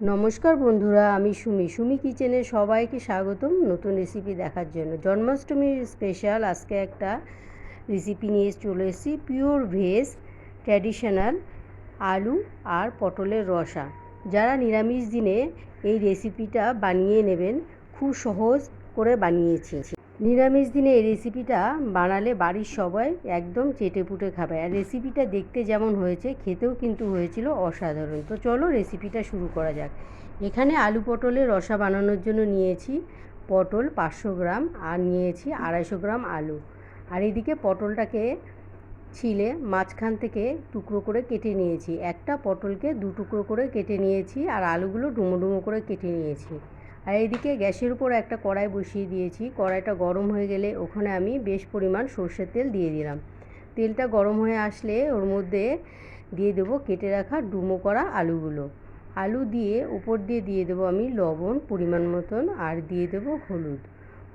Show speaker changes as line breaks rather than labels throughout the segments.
নমস্কার বন্ধুরা, আমি সুমি। সুমি কিচেনে সবাইকে স্বাগতম নতুন রেসিপি দেখার জন্য। জন্মাষ্টমীর স্পেশাল আজকে একটা রেসিপি নিয়ে চলে এসেছি। পিওর ভেজ ট্র্যাডিশনাল আলু আর পটলের রসা। যারা নিরামিষ দিনে এই রেসিপিটা বানিয়ে নেবেন, খুব সহজ করে বানিয়েছি। নিরামিষ দিনে এই রেসিপিটা বানালে বাড়ির সবাই একদম চেটে পুটে খাবে। আর রেসিপিটা দেখতে যেমন হয়েছে, খেতেও কিন্তু হয়েছিল অসাধারণ। তো চলো রেসিপিটা শুরু করা যাক। এখানে আলু পটলের রসা বানানোর জন্য নিয়েছি পটল পাঁচশো গ্রাম আর নিয়েছি আড়াইশো গ্রাম আলু। আর এদিকে পটলটাকে ছিলে মাঝখান থেকে টুকরো করে কেটে নিয়েছি। একটা পটলকে দু টুকরো করে কেটে নিয়েছি আর আলুগুলো ডুমো ডুমো করে কেটে নিয়েছি। আর এইদিকে গ্যাসের উপর একটা কড়াই বসিয়ে দিয়েছি। কড়াইটা গরম হয়ে গেলে ওখানে আমি বেশ পরিমাণ সর্ষের তেল দিয়ে দিলাম। তেলটা গরম হয়ে আসলে ওর মধ্যে দিয়ে দেবো কেটে রাখা ডুমো করা আলুগুলো। আলু দিয়ে উপর দিয়ে দিয়ে দেবো আমি লবণ পরিমাণ মতন আর দিয়ে দেবো হলুদ।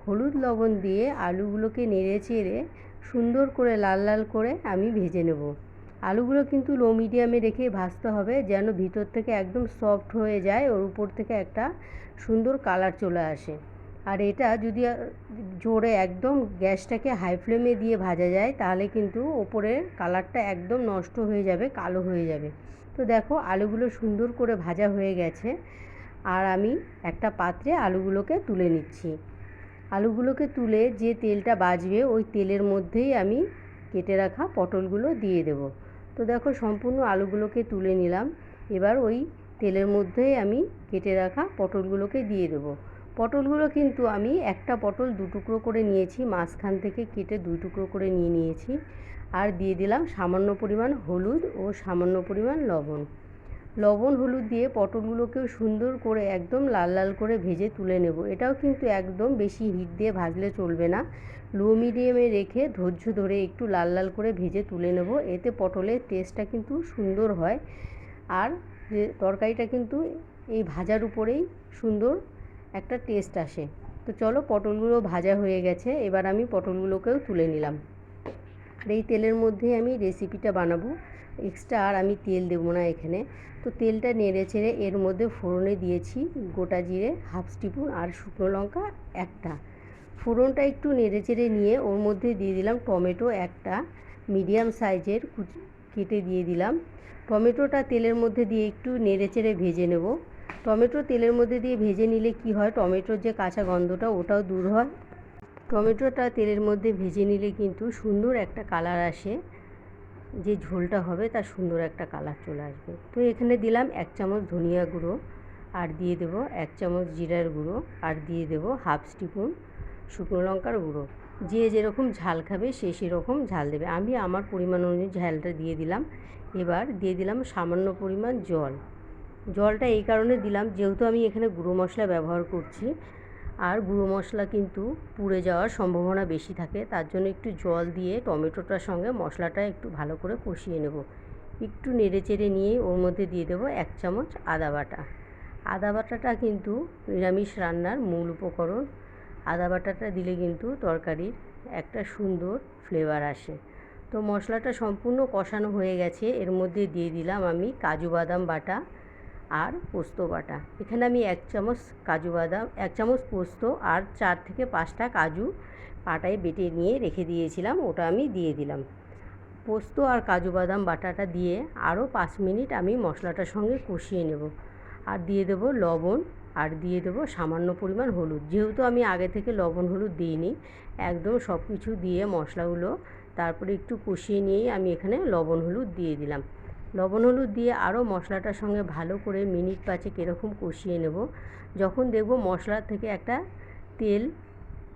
হলুদ লবণ দিয়ে আলুগুলোকে নেড়ে চেড়ে সুন্দর করে লাল লাল করে আমি ভেজে নেব। আলুগুলো কিন্তু লো মিডিয়ামে রেখে ভাজতে হবে, যেন ভিতর থেকে একদম সফট হয়ে যায়, ওর উপর থেকে একটা সুন্দর কালার চলে আসে। আর এটা যদি জোরে একদম গ্যাসটাকে হাই ফ্লেমে দিয়ে ভাজা যায়, তাহলে কিন্তু ওপরের কালারটা একদম নষ্ট হয়ে যাবে, কালো হয়ে যাবে। তো দেখো, আলুগুলো সুন্দর করে ভাজা হয়ে গেছে। আর আমি একটা পাত্রে আলুগুলোকে তুলে নিচ্ছি। আলুগুলোকে তুলে যে তেলটা বাজবে, ওই তেলের মধ্যেই আমি কেটে রাখা পটলগুলো দিয়ে দেব। তো দেখো সম্পূর্ণ আলুগুলোকে তুলে নিলাম। এবার ওই তেলের মধ্যেই আমি কেটে রাখা পটলগুলোকে দিয়ে দেবো। পটলগুলো কিন্তু আমি একটা পটল দু টুকরো করে নিয়েছি, মাঝখান থেকে কেটে দুই টুকরো করে নিয়ে নিয়েছি। আর দিয়ে দিলাম সামান্য পরিমাণ হলুদ ও সামান্য পরিমাণ লবণ। লবণ, হলুদ দিয়ে পটলগুলোকেও সুন্দর করে একদম লাল লাল করে ভেজে তুলে নেব। এটাও কিন্তু একদম বেশি হিট দিয়ে ভাজলে চলবে না। লো মিডিয়ামে রেখে ধৈর্য ধরে একটু লাল লাল করে ভেজে তুলে নেব। এতে পটলের টেস্টটা কিন্তু সুন্দর হয়। আর যে তরকারিটা কিন্তু এই ভাজার উপরেই সুন্দর একটা টেস্ট আসে। তো চলো পটলগুলো ভাজা হয়ে গেছে। এবার আমি পটলগুলোকেও তুলে নিলাম। আর এই তেলের মধ্যে আমি রেসিপিটা বানাবো। এক্সট্রা আর আমি তেল দেবো না এখানে। তো তেলটা নেড়ে চেড়ে এর মধ্যে ফোড়নে দিয়েছি গোটা জিরে হাফ স্টিপুন আর শুকনো লঙ্কা একটা। ফোড়নটা একটু নেড়ে চেড়ে নিয়ে ওর মধ্যে দিয়ে দিলাম টমেটো একটা। মিডিয়াম সাইজের কেটে দিয়ে দিলাম। টমেটোটা তেলের মধ্যে দিয়ে একটু নেড়ে চেড়ে ভেজে নেব। টমেটো তেলের মধ্যে দিয়ে ভেজে নিলে কি হয়? টমেটোর যে কাঁচা গন্ধটা ওটাও দূর হয়। টমেটোটা তেলের মধ্যে ভেজে নিলে কিন্তু সুন্দর একটা কালার আসে। যে ঝোলটা হবে তার সুন্দর একটা কালার চলে আসবে। তো এখানে দিলাম এক চামচ ধনিয়া গুঁড়ো আর দিয়ে দেবো এক চামচ জিরার গুঁড়ো আর দিয়ে দেবো হাফ স্টিপুন শুকনো লঙ্কার গুঁড়ো। যে যেরকম ঝাল খাবে সে সেরকম ঝাল দেবে। আমি আমার পরিমাণ অনুযায়ী ঝালটা দিয়ে দিলাম। এবার দিয়ে দিলাম সামান্য পরিমাণ জল। জলটা এই কারণে দিলাম যেহেতু আমি এখানে গুঁড়ো মশলা ব্যবহার করছি। আর গুঁড়ো মশলা কিন্তু পুড়ে যাওয়ার সম্ভাবনা বেশি থাকে, তার জন্য একটু জল দিয়ে টমেটোটার সঙ্গে মশলাটা একটু ভালো করে কষিয়ে নেব। একটু নেড়ে চেড়ে নিয়ে ওর মধ্যে দিয়ে দেবো এক চামচ আদা বাটা। আদা বাটাটা কিন্তু নিরামিষ রান্নার মূল উপকরণ। আদা বাটাটা দিলে কিন্তু তরকারির একটা সুন্দর ফ্লেভার আসে। তো মশলাটা সম্পূর্ণ কষানো হয়ে গেছে, এর মধ্যে দিয়ে দিলাম আমি কাজু বাদাম বাটা। আর পোস্ত বাটা। এখানে আমি এক চামচ কাজু বাদাম, এক চামচ পোস্ত আর চার থেকে পাঁচটা কাজু পাটায় বেটে নিয়ে রেখে দিয়েছিলাম, ওটা আমি দিয়ে দিলাম। পোস্ত আর কাজু বাদাম বাটাটা দিয়ে আরও পাঁচ মিনিট আমি মশলাটার সঙ্গে কষিয়ে নেব। আর দিয়ে দেবো লবণ আর দিয়ে দেবো সামান্য পরিমাণ হলুদ। যেহেতু আমি আগে থেকে লবণ হলুদ দিইনি, একদম সব কিছু দিয়ে মশলাগুলো তারপরে একটু কষিয়ে নিয়েই আমি এখানে লবণ হলুদ দিয়ে দিলাম। লবণ হলুদ দিয়ে আরও মশলাটার সঙ্গে ভালো করে মিনিট পাঁচেক এরকম কষিয়ে নেব। যখন দেখব মশলার থেকে একটা তেল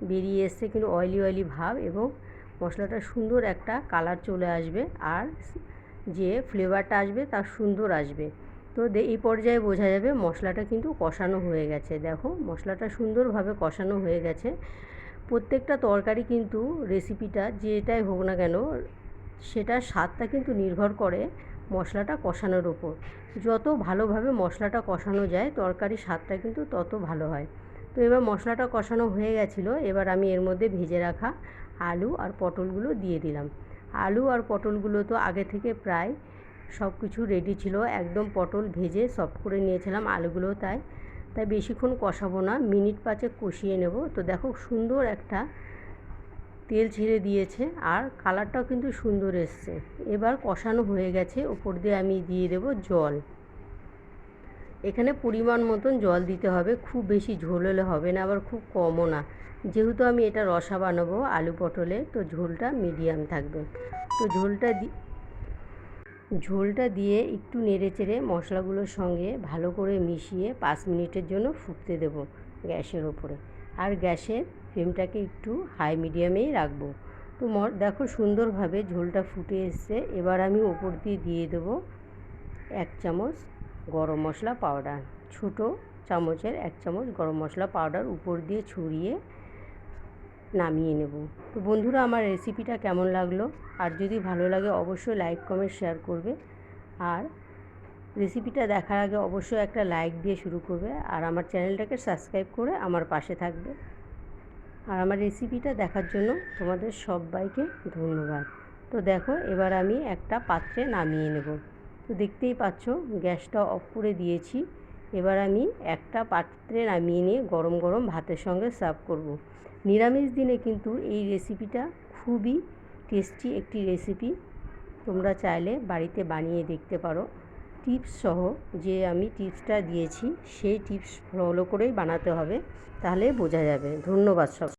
বেরিয়ে এসছে কিন্তু অয়েলি অয়েলি ভাব এবং মশলাটা সুন্দর একটা কালার চলে আসবে আর যে ফ্লেভারটা আসবে তার সুন্দর আসবে। তো এই পর্যায়ে বোঝা যাবে মশলাটা কিন্তু কষানো হয়ে গেছে। দেখো মশলাটা সুন্দরভাবে কষানো হয়ে গেছে। প্রত্যেকটা তরকারি কিন্তু রেসিপিটা যেটাই হোক না কেন, সেটার স্বাদটা কিন্তু নির্ভর করে মশলাটা কষানোর ওপর। যত ভালোভাবে মশলাটা কষানো যায়, তরকারির স্বাদটা কিন্তু তত ভালো হয়। তো এবার মশলাটা কষানো হয়ে গেছিল, এবার আমি এর মধ্যে ভেজে রাখা আলু আর পটলগুলো দিয়ে দিলাম। আলু আর পটলগুলো তো আগে থেকে প্রায় সব কিছু রেডি ছিল, একদম পটল ভেজে সফট করে নিয়েছিলাম আলুগুলো তাই। তাই বেশিক্ষণ কষাবো না, মিনিট পাঁচে কষিয়ে নেব। তো দেখো সুন্দর একটা তেল ছেড়ে দিয়েছে আর কালারটাও কিন্তু সুন্দর এসছে। এবার কষানো হয়ে গেছে, ওপর দিয়ে আমি দিয়ে দেব জল। এখানে পরিমাণ মতন জল দিতে হবে, খুব বেশি ঝোল হলে হবে না, আবার খুব কমও না। যেহেতু আমি এটা রসা বানাবো আলু পটলে, তো ঝোলটা মিডিয়াম থাকবে। তো ঝোলটা ঝোলটা দিয়ে একটু নেড়ে চেড়ে মশলাগুলোর সঙ্গে ভালো করে মিশিয়ে পাঁচ মিনিটের জন্য ফুটতে দেবো গ্যাসের ওপরে। আর গ্যাসের ফ্লেমটাকে একটু হাই মিডিয়ামেই রাখব। তো দেখো সুন্দরভাবে ঝোলটা ফুটে এসছে। এবার আমি ওপর দিয়ে দিয়ে দেবো এক চামচ গরম মশলা পাউডার। ছোটো চামচের এক চামচ গরম মশলা পাউডার উপর দিয়ে ছড়িয়ে নামিয়ে নেব। তো বন্ধুরা, আমার রেসিপিটা কেমন লাগল? আর যদি ভালো লাগে, অবশ্যই লাইক, কমেন্ট, শেয়ার করবে। আর রেসিপিটা দেখার আগে অবশ্যই একটা লাইক দিয়ে শুরু করবে আর আমার চ্যানেলটাকে সাবস্ক্রাইব করে আমার পাশে থাকবে। আর আমার রেসিপিটা দেখার জন্য তোমাদের সবাইকে ধন্যবাদ। তো দেখো, এবার আমি একটা পাত্রে নামিয়ে নেব। তো দেখতেই পাচ্ছ, গ্যাসটা অফ করে দিয়েছি। এবার আমি একটা পাত্রে নামিয়ে নিয়ে গরম গরম ভাতের সঙ্গে সার্ভ করব। নিরামিষ দিনে কিন্তু এই রেসিপিটা খুবই টেস্টি একটি রেসিপি তোমরা চাইলে বাড়িতে বানিয়ে দেখতে পারো। টিপস সহ যে আমি টিপসটা দিয়েছি, সেই টিপস ফলো করেই বানাতে হবে। তাহলে বোঝা যাবে। ধন্যবাদ সব